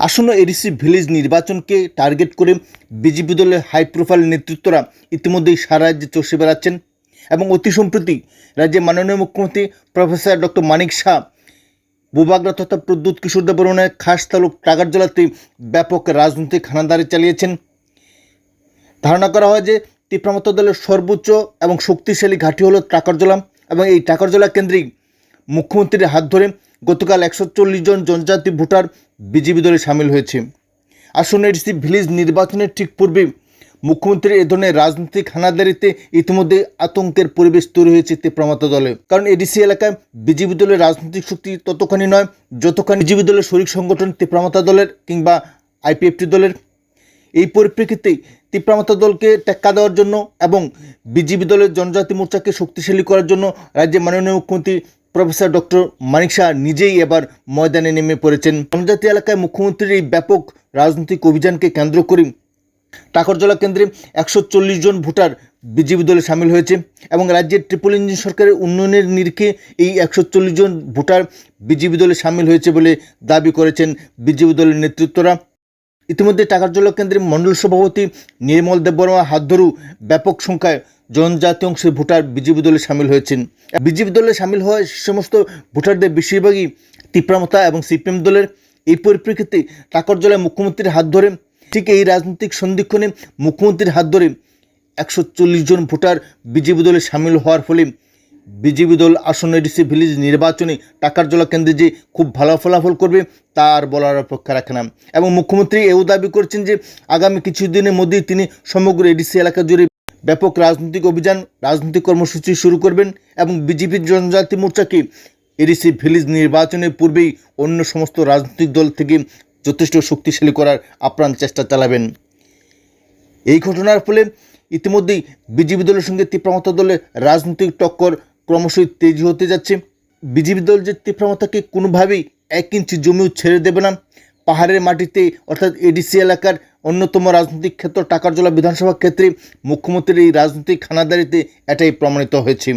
আসন্ন ADC village নির্বাচনকে target করে বিজেপি দলের হাই প্রোফাইল নেতৃত্বরা ইতিমধ্যেই সারা রাজ্যে চষে বেড়াচ্ছেন এবং অতি সম্প্রতি রাজ্যের মাননীয় মুখ্যমন্ত্রী প্রফেসর ডক্টর মানিক শাহ বুবাগ্রা তথা প্রদ্যুৎ কিশোর দেবরণের খাস তালুক টাকারজলাতে ব্যাপক রাজনৈতিক হানাদারি চালিয়েছেন। ধারণা করা হয় যে তীব্রমত দলের সর্বোচ্চ এবং শক্তিশালী ঘাঁটি হলো টাকারজলা এবং এই টাকারজলা কেন্দ্রিক মুখ্যমন্ত্রীর হাত ধরে গতকাল একশো চল্লিশ জন জনজাতি ভোটার বিজেপি দলে সামিল হয়েছে। আসন্ন এডিসি ভিলেজ নির্বাচনের ঠিক পূর্বে মুখ্যমন্ত্রীর এ ধরনের রাজনৈতিক হানাদারিতে ইতিমধ্যে আতঙ্কের পরিবেশ তৈরি হয়েছে তীব্রমত দলে। কারণ এডিসি এলাকায় বিজেপি দলের রাজনৈতিক শক্তি ততখানি নয় যতখানি বিজেপি দলের শরিক সংগঠন তীব্রমতা দলের কিংবা আইপিএফটি দলের। এই পরিপ্রেক্ষিতে তীব্রমতা দলকে টেক্কা দেওয়ার জন্য এবং বিজেপি দলের জনজাতি মোর্চাকে শক্তিশালী করার জন্য রাজ্যের মাননীয় মুখ্যমন্ত্রী প্রফেসর ডক্টর মানিক শাহ নিজেই এবার ময়দানে নেমে পড়েছেন। জনজাতি এলাকায় মুখ্যমন্ত্রীর এই ব্যাপক রাজনৈতিক অভিযানকে কেন্দ্র করে টাকরজলা কেন্দ্রে একশো চল্লিশ জন ভোটার বিজেপি দলে সামিল হয়েছে এবং রাজ্যের ট্রিপল ইঞ্জিন সরকারের উন্নয়নের নিরিখে এই একশো চল্লিশ জন ভোটার বিজেপি দলে সামিল হয়েছে বলে দাবি করেছেন বিজেপি দলের নেতৃত্বরা। ইতিমধ্যে টাকারজলা কেন্দ্রের মণ্ডল সভাপতি নির্মল দেববর্মা হাত ধরু ব্যাপক সংখ্যায় জনজাতি অংশের ভোটার বিজেপি দলে সামিল হয়েছেন। বিজেপি দলে সামিল হওয়া সমস্ত ভোটারদের বেশিরভাগই তীব্রমতা এবং সিপিএম দলের। এই পরিপ্রেক্ষিতে টাকারজলায় মুখ্যমন্ত্রীর হাত ধরে ঠিক এই রাজনৈতিক সন্ধিক্ষণে মুখ্যমন্ত্রীর হাত ধরে একশো চল্লিশ জন ভোটার বিজেপি দলে সামিল হওয়ার ফলে বিজেপি দল আসন্ন এডিসি ভিলেজ নির্বাচনে টাকার জলা কেন্দ্রে যে খুব ভালো ফলাফল করবে, তা আর বলার অপেক্ষা রাখে না। এবং মুখ্যমন্ত্রী এও দাবি করছেন যে আগামী কিছুদিনের মধ্যেই তিনি সমগ্র এডিসি এলাকা জুড়ে ব্যাপক রাজনৈতিক অভিযান, রাজনৈতিক কর্মসূচি শুরু করবেন এবং বিজেপির জনজাতি মোর্চাকে এডিসি ভিলেজ নির্বাচনের পূর্বেই অন্য সমস্ত রাজনৈতিক দল থেকে যথেষ্ট শক্তিশালী করার আপ্রাণ চেষ্টা চালাবেন। এই ঘটনার ফলে ইতিমধ্যেই বিজেপি দলের সঙ্গে তীব্রমতা দলের রাজনৈতিক টক্কর ক্রমশই তেজি হতে যাচ্ছে। বিজেপি দল যে তীব্রমতাকে কোনোভাবেই এক ইঞ্চি জমিও ছেড়ে দেবে না। পাহাড়ের মাটিতে, অর্থাৎ এডিসি এলাকার অন্যতম রাজনৈতিক ক্ষেত্র টাকারজলা বিধানসভা ক্ষেত্রে মুখ্যমন্ত্রীর এই রাজনৈতিক খানাদারিতে এটাই প্রমাণিত হয়েছে।